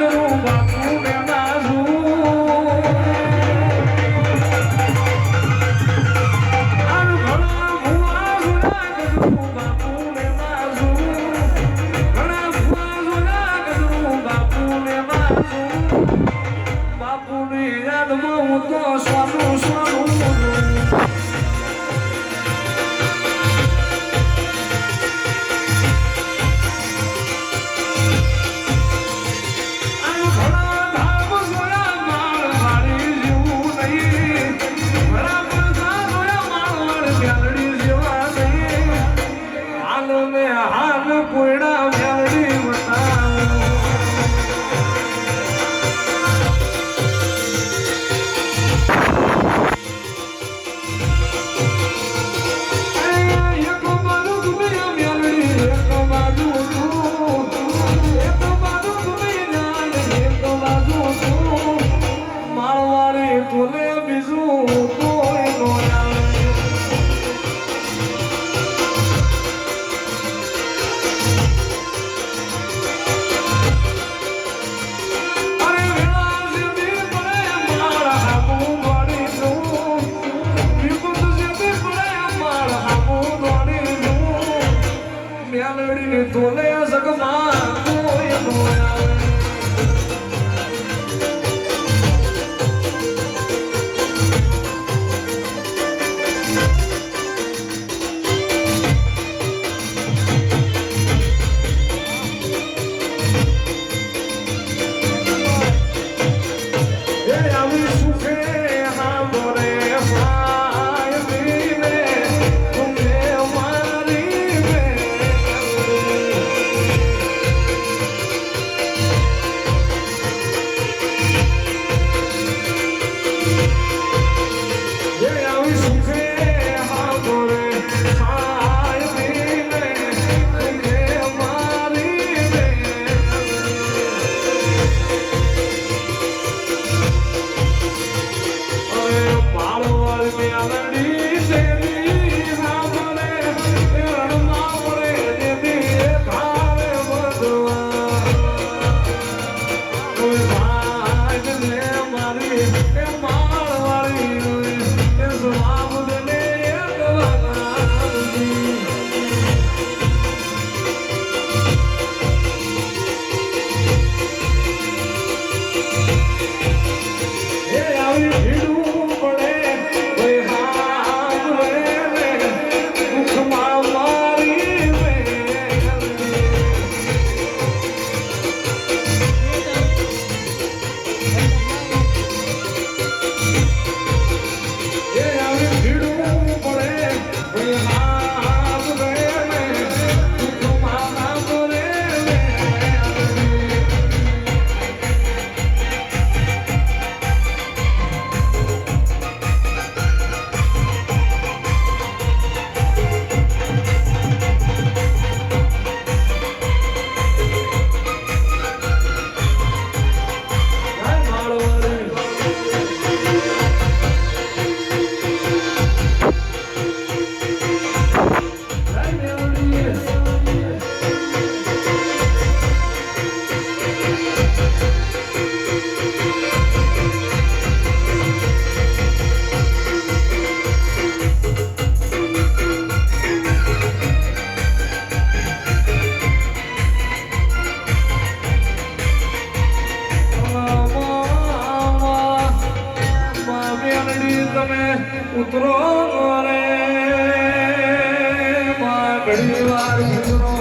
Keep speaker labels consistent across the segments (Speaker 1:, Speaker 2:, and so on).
Speaker 1: નું બાપુ મેં તને બીજું કોઈ નો મેલડીને તોલે સગમાં કોઈ નો આવે 嘿。we are તમે ઉતરો રે ઘણી વાર ઉતરો.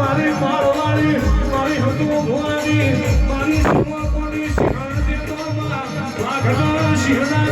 Speaker 1: મારી પાળવાળી મારી હતું ભોવાની મારી સિંહણ દેવમાં લાખડા સિંહણા